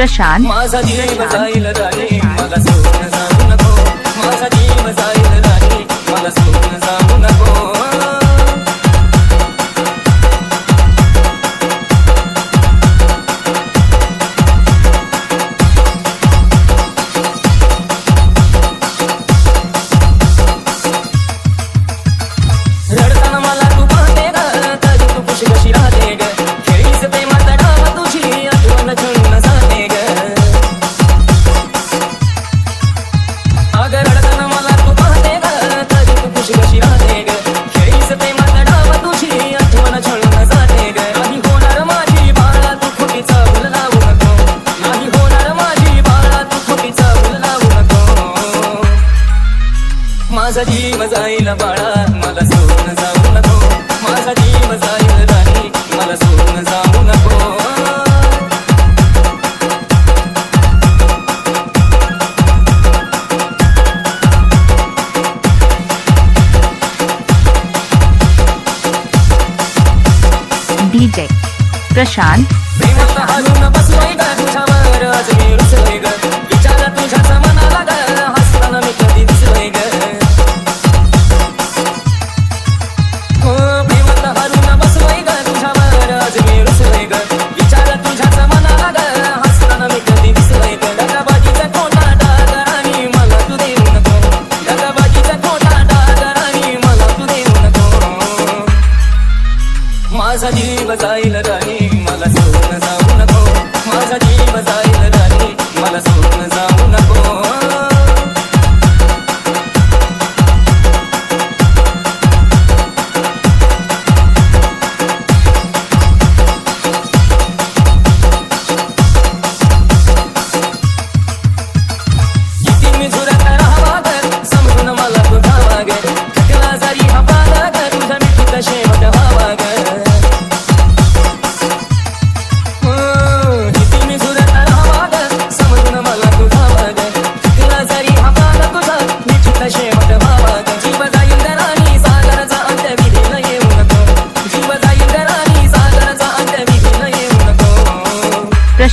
प्रशांत. माझा जीव जाईल बाळा मला सोडून जाऊ नको. माझा जीव जाईल राणी मला सोडून जाऊ नको. प्रशांत. बसलोय का तुझ्यावर आज मी 再来。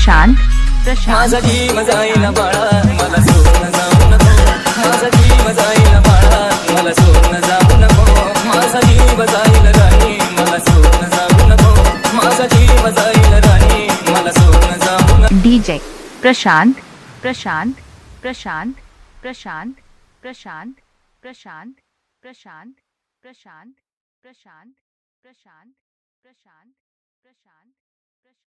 प्रशांत प्रशांत डीजे प्रशांत प्रशांत प्रशांत प्रशांत प्रशांत प्रशांत प्रशांत प्रशांत प्रशांत प्रशांत प्रशांत प्रशांत प्रशांत